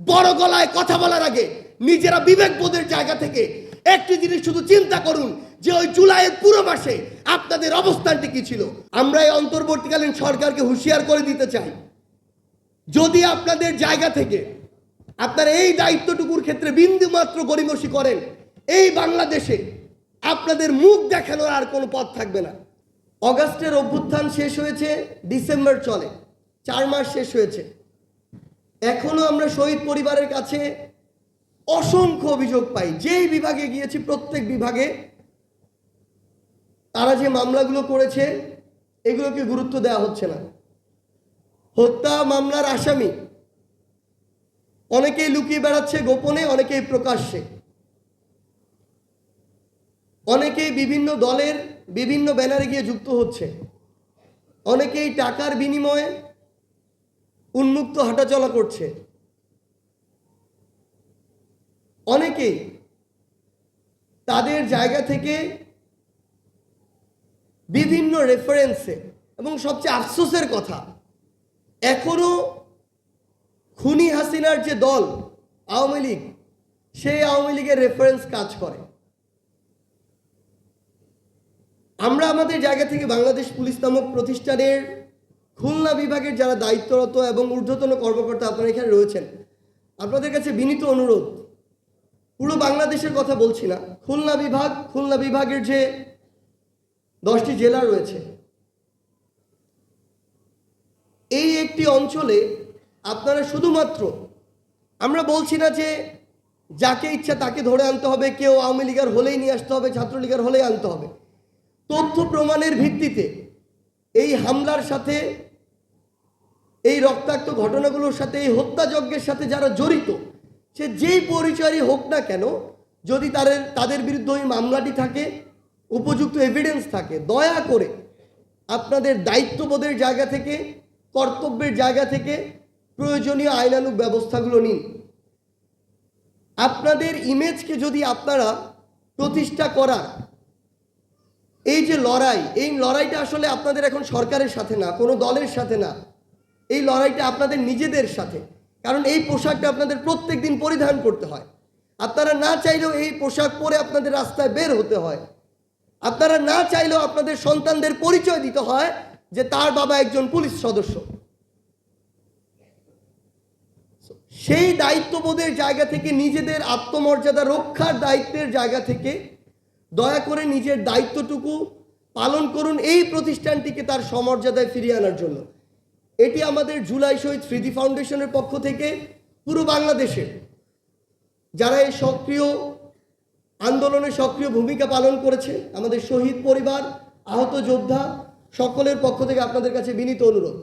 বড় গলায় কথা বলার আগে নিজেরা বিবেকবোধের জায়গা থেকে একটি জিনিস শুধু চিন্তা করুন যে ওই জুলাইয়ের পুরো মাসে আপনাদের অবস্থানটি কি ছিল। আমরা এই অন্তর্বর্তীকালীন সরকারকে হুঁশিয়ার করে দিতে চাই। যদি আপনাদের জায়গা থেকে আপনারা এই দায়িত্বটুকুর ক্ষেত্রে বিন্দু মাত্র গরিমসি করেন, এই বাংলাদেশে আপনাদের মুখ দেখানোর আর কোনো পথ থাকবে না। অগাস্টের অভ্যুত্থান শেষ হয়েছে, ডিসেম্বর চলে, চার মাস শেষ হয়েছে। এখনও আমরা শহীদ পরিবারের কাছে অসংখ্য অভিযোগ পাই। যেই বিভাগে গিয়েছি, প্রত্যেক বিভাগে তারা যে মামলাগুলো করেছে, এগুলোকে গুরুত্ব দেওয়া হচ্ছে না। হত্যা মামলার আসামি অনেকেই লুকিয়ে বেড়াচ্ছে গোপনে, অনেকেই প্রকাশ্যে। অনেকেই বিভিন্ন দলের বিভিন্ন ব্যানারে গিয়ে যুক্ত হচ্ছে। অনেকেই টাকার বিনিময়ে উন্মুক্ত হাঁটাচলা করছে। অনেকেই তাদের জায়গা থেকে বিভিন্ন রেফারেন্সে এবং সবচেয়ে আফসোসের কথা, এখনও খুনি হাসিনার যে দল, আওয়ামী লীগ, সেই আওয়ামী লীগের রেফারেন্স কাজ করে। আমরা আমাদের জায়গা থেকে বাংলাদেশ পুলিশ নামক প্রতিষ্ঠানের খুলনা বিভাগের যারা দায়িত্বরত এবং ঊর্ধ্বতন কর্মকর্তা আপনারা এখানে রয়েছেন, আপনাদের কাছে বিনীত অনুরোধ, পুরো বাংলাদেশের কথা বলছি না, খুলনা বিভাগ, খুলনা বিভাগের যে দশটি জেলা রয়েছে, এই একটি অঞ্চলে আপনারা শুধুমাত্র, আমরা বলছি না যে যাকে ইচ্ছা তাকে ধরে আনতে হবে, কেউ আওয়ামী লীগের হলেই নিয়ে আসতে হবে, ছাত্রলীগের হলেই আনতে হবে, তথ্য প্রমাণের ভিত্তিতে এই হামলার সাথে এই রক্তাক্ত ঘটনাগুলোর সাথে, এই হত্যাযজ্ঞের সাথে যারা জড়িত, সে যেই পরিচয়ই হোক না কেন, যদি তাদের তাদের বিরুদ্ধে ওই মামলাটি থাকে, উপযুক্ত এভিডেন্স থাকে, দয়া করে আপনাদের দায়িত্ববোধের জায়গা থেকে, কর্তব্যের জায়গা থেকে প্রয়োজনীয় আইনানুগ ব্যবস্থাগুলো নিন। আপনাদের ইমেজকে যদি আপনারা প্রতিষ্ঠা করার, এই যে লড়াই, এই লড়াইটা আসলে আপনাদের এখন সরকারের সাথে না, কোনো দলের সাথে না এই লড়াইটা আপনাদের নিজেদের সাথে। কারণ এই পোশাকটা আপনাদের প্রত্যেক দিন পরিধান করতে হয়। আপনারা না চাইলেও এই পোশাক পরে আপনাদের রাস্তায় বের হতে হয়। আপনারা না চাইলেও আপনাদের সন্তানদের পরিচয় দিতে হয় যে তার বাবা একজন পুলিশ সদস্য। সেই দায়িত্ববোধের জায়গা থেকে নিজেদের আত্মমর্যাদা রক্ষার দায়িত্বের জায়গা থেকে দয়া করে নিজের দায়িত্বটুকু পালন করুন এই প্রতিষ্ঠানটিকে তার সমর্যাদায় ফিরিয়ে আনার জন্য। এটি আমাদের জুলাই শহীদ স্মৃতি ফাউন্ডেশনের পক্ষ থেকে পুরো বাংলাদেশে যারা এই সক্রিয় আন্দোলনে সক্রিয় ভূমিকা পালন করেছে, আমাদের শহীদ পরিবার, আহত যোদ্ধা, সকলের পক্ষ থেকে আপনাদের কাছে বিনীত অনুরোধ।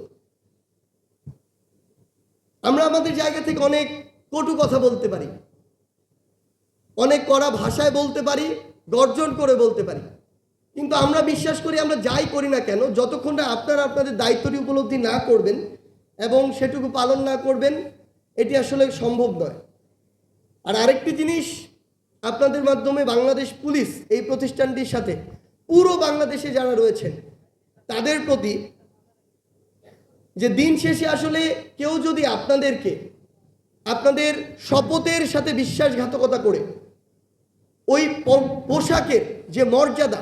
আমরা আমাদের জায়গা থেকে অনেক কটু কথা বলতে পারি, অনেক কড়া ভাষায় বলতে পারি, গর্জন করে বলতে পারি। কিন্তু আমরা বিশ্বাস করি আমরা যাই করি না কেন, যতক্ষণ না আপনারা আপনাদের দায়িত্বটি উপলব্ধি না করবেন এবং সেটুকু পালন না করবেন, এটি আসলে সম্ভব নয়। আর আরেকটি জিনিস, আপনাদের মাধ্যমে বাংলাদেশ পুলিশ এই প্রতিষ্ঠানটির সাথে পুরো বাংলাদেশে যারা রয়েছেন, তাদের প্রতি যে দিন শেষে আসলে কেউ যদি আপনাদেরকে আপনাদের শপথের সাথে বিশ্বাসঘাতকতা করে, ওই পোশাকের যে মর্যাদা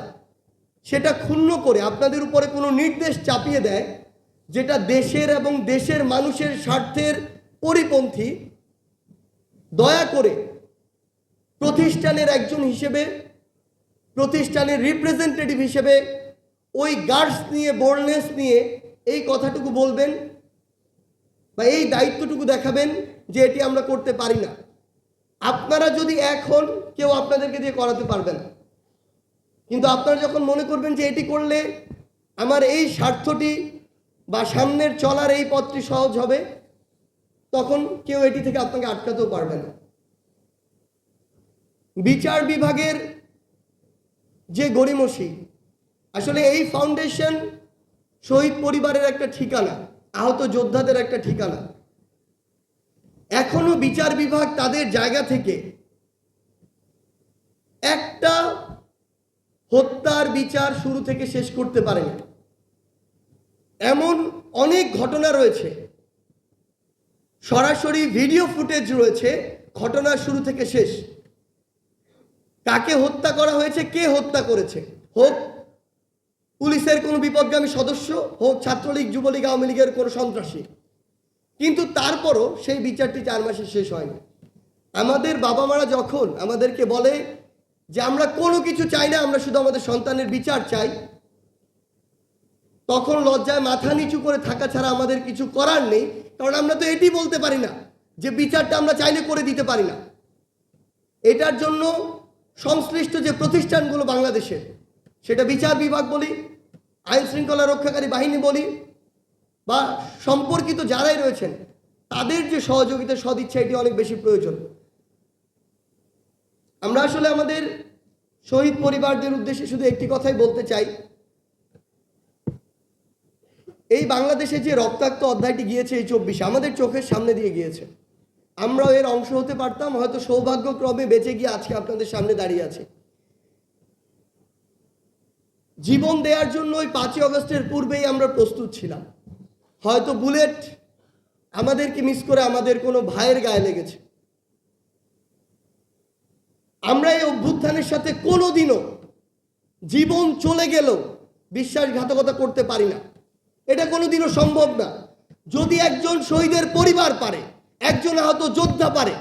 সেটা ক্ষুণ্ণ করে আপনাদের উপরে কোনো নির্দেশ চাপিয়ে দেয় যেটা দেশের এবং দেশের মানুষের স্বার্থের পরিপন্থী। দয়া করে প্রতিষ্ঠানের একজন হিসেবে, প্রতিষ্ঠানের রিপ্রেজেন্টেটিভ হিসেবে ওই গার্ডস নিয়ে বোল্ডনেস নিয়ে এই কথাটুকু বলবেন বা এই দায়িত্বটুকু দেখাবেন যে এটি আমরা করতে পারি না। আপনারা যদি এখন কেউ আপনাদেরকে দিয়ে করাতে পারবে না। কিন্তু আপনারা যখন মনে করবেন যে এটি করলে আমার এই স্বার্থটি বা সামনের চলার এই পথটি সহজ হবে, তখন কেউ এটি থেকে আপনাকে আটকাতেও পারবে না। বিচার বিভাগের যে গড়িমসি, আসলে এই ফাউন্ডেশন শহীদ পরিবারের একটা ঠিকানা, আহত যোদ্ধাদের একটা ঠিকানা। এখনও বিচার বিভাগ তাদের জায়গা থেকে একটা হত্যার বিচার শুরু থেকে শেষ করতে পারেনি। এমন অনেক ঘটনা রয়েছে। সরাসরি ভিডিও ফুটেজ রয়েছে ঘটনার শুরু থেকে শেষ। কাকে হত্যা করা হয়েছে, কে হত্যা করেছে? হোক পুলিশের কোনো বিপদগামী সদস্য, হোক ছাত্রলীগ, যুবলীগ, আওয়ামী লীগের কোনো সন্ত্রাসী। কিন্তু তারপরও সেই বিচারটি চার মাসে শেষ হয়নি। আমাদের বাবা মারা যখন আমাদেরকে বলে যে আমরা কোনো কিছু চাই না, আমরা শুধু আমাদের সন্তানের বিচার চাই। তখন লজ্জায় মাথা নিচু করে থাকা ছাড়া আমাদের কিছু করার নেই, কারণ আমরা তো এটি বলতে পারি না যে বিচারটা আমরা চাইলে করে দিতে পারি না। এটার জন্য সংশ্লিষ্ট যে প্রতিষ্ঠানগুলো বাংলাদেশের সেটা বিচার বিভাগ বলি, আইন শৃঙ্খলা রক্ষাকারী বাহিনী বলি, বা সম্পর্কিত যারাই রয়েছেন, তাদের যে সহযোগিতা, সদিচ্ছা, এটি অনেক বেশি প্রয়োজন। আমরা আসলে আমাদের শহীদ পরিবারদের উদ্দেশ্যে শুধু একটি কথাই বলতে চাই। এই বাংলাদেশে যে রক্তাক্ত অধ্যায়টি গিয়েছে এই চব্বিশে, আমাদের চোখের সামনে দিয়ে গিয়েছে। আমরাও এর অংশ হতে পারতাম, হয়তো সৌভাগ্যক্রমে বেঁচে গিয়ে আজকে আপনাদের সামনে দাঁড়িয়ে আছে। জীবন দেওয়ার জন্য ওই পাঁচই অগস্টের পূর্বেই আমরা প্রস্তুত ছিলাম। হয়তো বুলেট আমাদেরকে মিস করে আমাদের কোনো ভাইয়ের গায়ে লেগেছে। আমরা এই অভ্যুত্থানের সাথে কোনোদিনও জীবন চলে গেলেও বিশ্বাসঘাতকতা করতে পারি না। এটা কোনোদিনও সম্ভব না। যদি একজন শহীদের পরিবার পারে, একজন আহত যোদ্ধা পারে,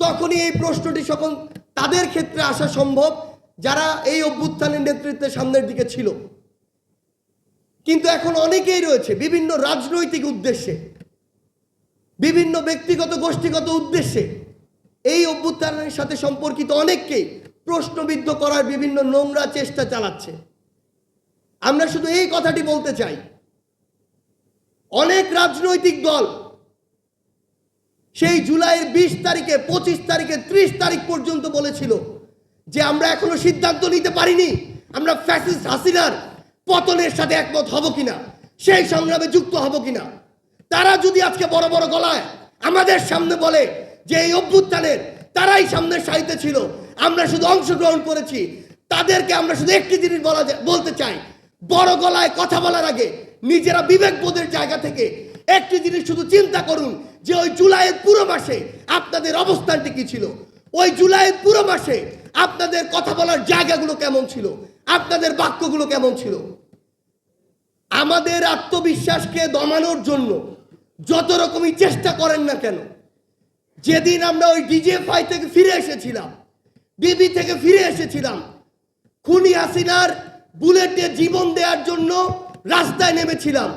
তখনই এই প্রশ্নটি সকল তাদের ক্ষেত্রে আসা সম্ভব, যারা এই অভ্যুত্থানের নেতৃত্বে সামনের দিকে ছিল। কিন্তু এখন অনেকেই রয়েছে বিভিন্ন রাজনৈতিক উদ্দেশ্যে, বিভিন্ন ব্যক্তিগত, গোষ্ঠীগত উদ্দেশ্যে এই অভ্যুত্থানের সাথে সম্পর্কিত অনেককেই প্রশ্নবিদ্ধ করার বিভিন্ন নোংরা চেষ্টা চালাচ্ছে। আমরা শুধু এই কথাটি বলতে চাই, অনেক রাজনৈতিক দল সেই জুলাইয়ের বিশ তারিখে, পঁচিশ তারিখে, ত্রিশ তারিখ পর্যন্ত বলেছিল যে আমরা এখনও সিদ্ধান্ত নিতে পারিনি আমরা ফ্যাসিস্ট হাসিনার পতনের সাথে একমত হব কিনা, সেই সংগ্রামে যুক্ত হব কিনা। তারা যদি আজকে বড় বড় গলায় আমাদের সামনে বলে যে এই অভ্যুত্থানের তারাই সামনের সাহিত্যে ছিল, আমরা শুধু অংশগ্রহণ করেছি, তাদেরকে আমরা শুধু একটি জিনিস বলা বলতে চাই, বড় গলায় কথা বলার আগে নিজেরা বিবেকবোধের জায়গা থেকে একটি জিনিস শুধু চিন্তা করুন যে ওই জুলাইয়ের পুরো মাসে আপনাদের অবস্থানটি কি ছিল? ওই জুলাইয়ের পুরো মাসে আপনাদের কথা বলার জায়গাগুলো কেমন ছিল? আপনাদের বাক্যগুলো কেমন ছিল? আমাদের আত্মবিশ্বাসকে দমানোর জন্য যত রকমই চেষ্টা করেন না কেন যেদিন আমরা ওই ডিজে ফাই থেকে ফিরে এসেছিলাম, বিবি থেকে ফিরে এসেছিলাম, খুনি হাসিনার বুলেটে জীবন দেওয়ার জন্য রাস্তায় নেমেছিলাম।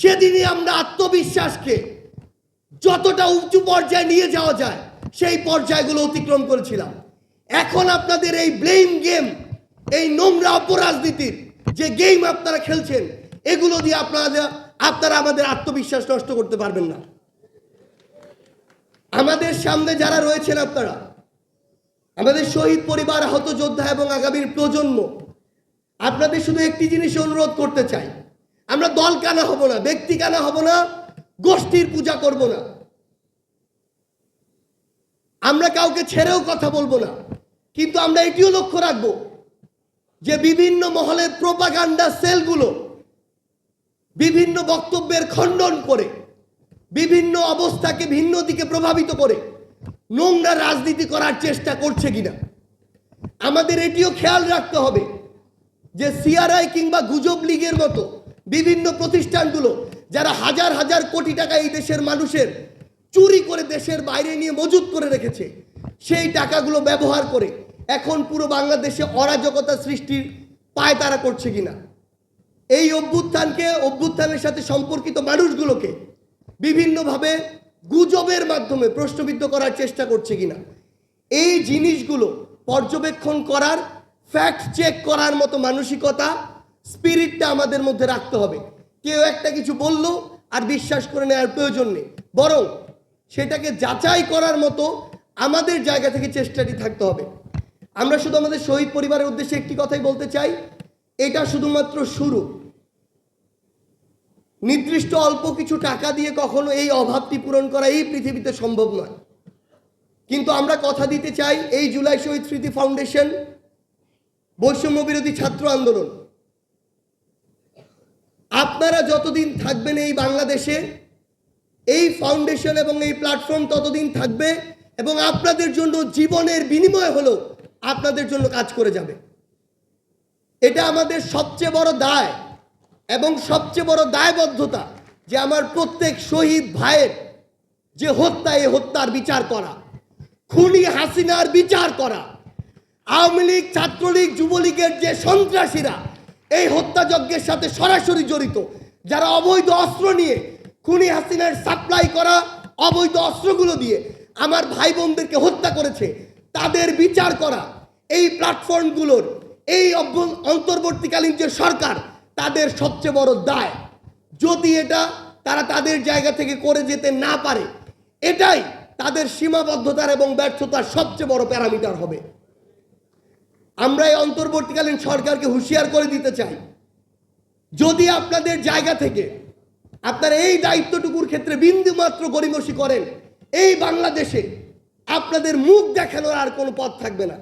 সেদিনই আমরা আত্মবিশ্বাসকে যতটা উঁচু পর্যায়ে নিয়ে যাওয়া যায়, সেই পর্যায়গুলো অতিক্রম করেছিলাম। এখন আপনাদের এই ব্লেম গেম এই নোংরা অপরাজনীতির যে গেম আপনারা খেলছেন, এগুলো দিয়ে আপনারা আপনারা আমাদের আত্মবিশ্বাস নষ্ট করতে পারবেন না। আমাদের সামনে যারা রয়েছেন আপনারা, আমাদের শহীদ পরিবার, আহত যোদ্ধা এবং আগামীর প্রজন্ম, আপনাদের শুধু একটি জিনিস অনুরোধ করতে চাই। আমরা দল কানা হব না, ব্যক্তি কানা হব না, গোষ্ঠীর পূজা করব না। আমরা কাউকে ছেড়েও কথা বলব না, কিন্তু আমরা এটিও লক্ষ্য রাখব যে বিভিন্ন মহলের প্রোপাগান্ডা সেলগুলো বিভিন্ন বক্তব্যের খণ্ডন করে বিভিন্ন অবস্থাকে ভিন্ন দিকে প্রভাবিত করে নোংরা রাজনীতি করার চেষ্টা করছে কিনা। আমাদের এটিও খেয়াল রাখতে হবে যে সিআরআই কিংবা গুজব লীগের মতো বিভিন্ন প্রতিষ্ঠানগুলো যারা হাজার হাজার কোটি টাকা এই দেশের মানুষের চুরি করে দেশের বাইরে নিয়ে মজুত করে রেখেছে, সেই টাকাগুলো ব্যবহার করে এখন পুরো বাংলাদেশে অরাজকতা সৃষ্টির পায় তারা করছে কিনা। এই অভ্যুত্থানকে, অভ্যুত্থানের সাথে সম্পর্কিত মানুষগুলোকে বিভিন্নভাবে গুজবের মাধ্যমে প্রশ্নবিদ্ধ করার চেষ্টা করছে কিনা। এই জিনিসগুলো পর্যবেক্ষণ করার ফ্যাক্ট চেক করার মতো মানসিকতা স্পিরিটটা আমাদের মধ্যে রাখতে হবে। কেউ একটা কিছু বলল আর বিশ্বাস করে নেওয়ার প্রয়োজন নেই। বরং সেটাকে যাচাই করার মতো আমাদের জায়গা থেকে চেষ্টাটি থাকতে হবে। আমরা শুধু আমাদের শহীদ পরিবারের উদ্দেশ্যে একটি কথাই বলতে চাই, এটা শুধুমাত্র শুরু। নির্দিষ্ট অল্প কিছু টাকা দিয়ে কখনো এই অভাবটি পূরণ করা এই পৃথিবীতে সম্ভব নয়। কিন্তু আমরা কথা দিতে চাই এই জুলাই শহীদ স্মৃতি ফাউন্ডেশন বৈষম্য বিরোধী ছাত্র আন্দোলন। আপনারা যতদিন থাকবেন এই বাংলাদেশে, এই ফাউন্ডেশন এবং এই প্ল্যাটফর্ম ততদিন থাকবে এবং আপনাদের জন্য জীবনের বিনিময় হলো আপনাদের জন্য কাজ করে যাবে। এটা আমাদের সবচেয়ে বড় দায়। এবং সবচেয়ে বড় দায়বদ্ধতা যে আমার প্রত্যেক শহীদ ভাইয়ের যে হত্যা এই হত্যার বিচার করা, খুনি হাসিনার বিচার করা, আওয়ামী লীগ, ছাত্রলীগ, যুবলীগের যে সন্ত্রাসীরা, এই হত্যাযজ্ঞের সাথে সরাসরি জড়িত, যারা অবৈধ অস্ত্র নিয়ে খুনি হাসিনার সাপ্লাই করা, অবৈধ অস্ত্রগুলো দিয়ে আমার ভাই বোনদেরকে হত্যা করেছে, তাদের বিচার করা, এই প্ল্যাটফর্মগুলোর, এই অন্তর্বর্তীকালীন যে সরকার তাদের সবচেয়ে বড় দায়। যদি এটা তারা তাদের জায়গা থেকে করে যেতে না পারে, এটাই তাদের সীমাবদ্ধতার এবং ব্যর্থতার সবচেয়ে বড় প্যারামিটার হবে। আমরা এই অন্তর্বর্তীকালীন সরকারকে হুঁশিয়ার করে দিতে চাই। যদি আপনাদের জায়গা থেকে আপনারা এই দায়িত্বটুকুর ক্ষেত্রে বিন্দু মাত্র গরিমসি করেন, এই বাংলাদেশে আপনাদের মুখ দেখানোর আর কোনো পথ থাকবে না।